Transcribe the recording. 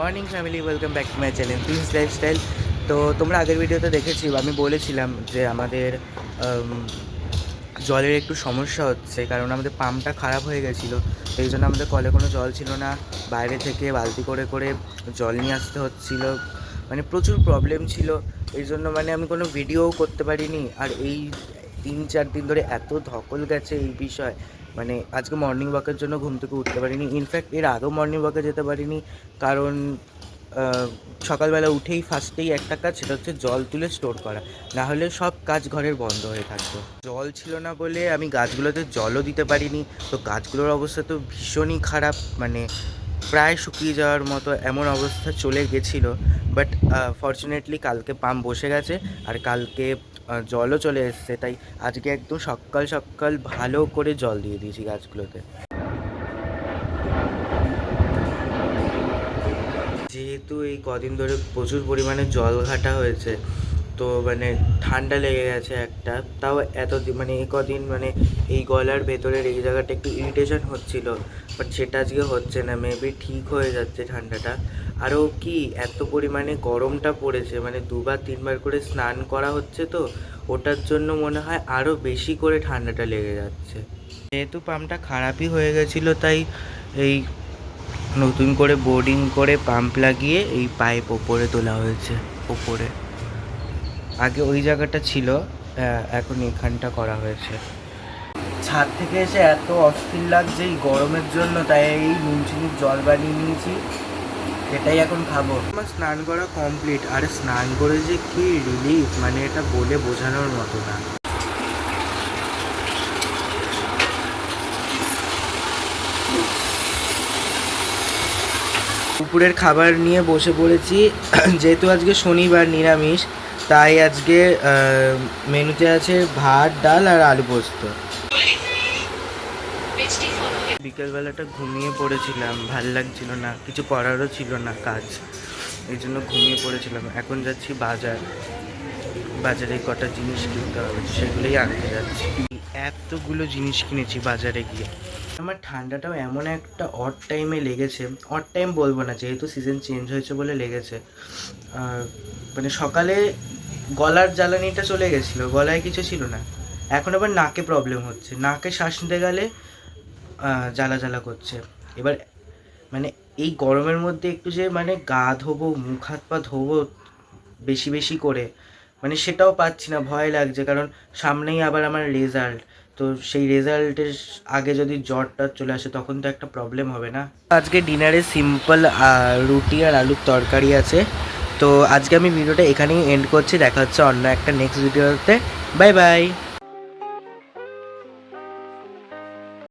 Morning family welcome back to my channel prince lifestyle তো তোমরা আগের ভিডিওতে দেখেছি, আমি বলেছিলাম যে আমাদের জলের একটু সমস্যা হচ্ছে, কারণ আমাদের পাম্পটা খারাপ হয়ে গেছিল। সেই জন্য আমাদের কলে কোনো জল ছিল না। বাইরে থেকে বালতি করে করে জল নিয়ে আসতে হচ্ছিল। মানে প্রচুর প্রবলেম ছিল। এই জন্য মানে আমি কোনো ভিডিও করতে পারিনি। আর এই তিন চার দিন ধরে এত ধকল গেছে এই বিষয়। মানে আজকে মর্নিং ওয়াকের জন্য ঘুম থেকে উঠতে পারিনি। ইনফ্যাক্ট এর আগেও মর্নিং ওয়াকে যেতে পারিনি কারণ সকালবেলা উঠেই ফার্স্টেই একটা কাজ সেটা হচ্ছে জল তুলে স্টোর করা। না হলে সব কাজ ঘরের বন্ধ হয়ে থাকতো। জল ছিল না বলে আমি গাছগুলোতে জলও দিতে পারিনি। তো গাছগুলোর অবস্থা তো ভীষণই খারাপ। মানে প্রায় শুকিয়ে যাওয়ার মতো এমন অবস্থা চলে গেছিল বাট ফর্চুনেটলি কালকে পাম্প বসে গেছে আর কালকে জলও চলে এসছে, তাই আজকে একদম সকাল সকাল ভালো করে জল দিয়ে দিয়েছি গাছগুলোতে। যেহেতু এই কদিন ধরে প্রচুর পরিমাণে জল ঘাটা হয়েছে তো মানে ঠান্ডা লেগে গেছে একটা। তাও এত মানে এই কদিন মানে এই গলার ভেতরের এই জায়গাটা একটু ইরিটেশন হচ্ছিল বাট সেটা আজকে হচ্ছে না মেবি ঠিক হয়ে যাচ্ছে ঠান্ডাটা। আরও কি এত পরিমাণে গরমটা পড়েছে মানে দুবার তিনবার করে স্নান করা হচ্ছে তো, ওটার জন্য মনে হয় আরও বেশি করে ঠান্ডাটা লেগে যাচ্ছে। যেহেতু পাম্পটা খারাপই হয়ে গেছিল, তাই এই নতুন করে বোর্ডিং করে পাম্প লাগিয়ে এই পাইপ ওপরে তোলা হয়েছে, ওপরে। আগে ওই জায়গাটা ছিল এখন এখানটা করা হয়েছে। ছাদ থেকে এসে এত অস্থির লাগছে এই গরমের জন্য, তাই এই নুন চিনির জল বানিয়ে নিয়েছি। এটাই এখন খাব। আমার স্নান করা কমপ্লিট আর স্নান করে যে কি রিলিফ মানে এটা বলে বোঝানোর মতো না। দুপুরের খাবার নিয়ে বসে পড়েছি। যেহেতু আজকে শনিবার নিরামিষ, তাই আজকে মেনুতে আছে ভাত, ডাল আর আলু পোস্ত। বিকেলবেলাটা ঘুমিয়ে পড়েছিলাম, ভালো লাগছিল না, কিছু করারও ছিল না কাজ, এই জন্য ঘুমিয়ে পড়েছিলাম। এখন যাচ্ছি বাজার, বাজারে কটা জিনিস কিনতে হবে সেগুলোই আনতে যাচ্ছি। এতগুলো জিনিস কিনেছি বাজারে গিয়ে। আমার ঠান্ডাটাও এমন একটা অড টাইমে লেগেছে। অড টাইম বলব না, যেহেতু সিজন চেঞ্জ হয়েছে বলে লেগেছে। মানে সকালে গলার জ্বালানিটা চলে গেছিল, গলায় কিছু ছিল না। এখন আবার নাকে প্রবলেম হচ্ছে। নাকে শ্বাস নিতে গেলে জ্বালা জ্বালা করছে। এবার মানে এই গরমের মধ্যে একটু যে মানে গা ধোবো, মুখ হাত পা ধোবো বেশি বেশি করে মানে সেটাও পাচ্ছি না, ভয় লাগছে। কারণ সামনেই আবার আমার রেজাল্ট তো সেই রেজাল্টের আগে যদি জ্বরটা চলে আসে, তখন তো একটা প্রবলেম হবে না? আজকে ডিনারে সিম্পল রুটি আর আলুর তরকারি আছে। তো আজকে আমি ভিডিওটা এখানেই এন্ড করছি। দেখা হচ্ছে অন্য একটা নেক্সট ভিডিওতে বাই বাই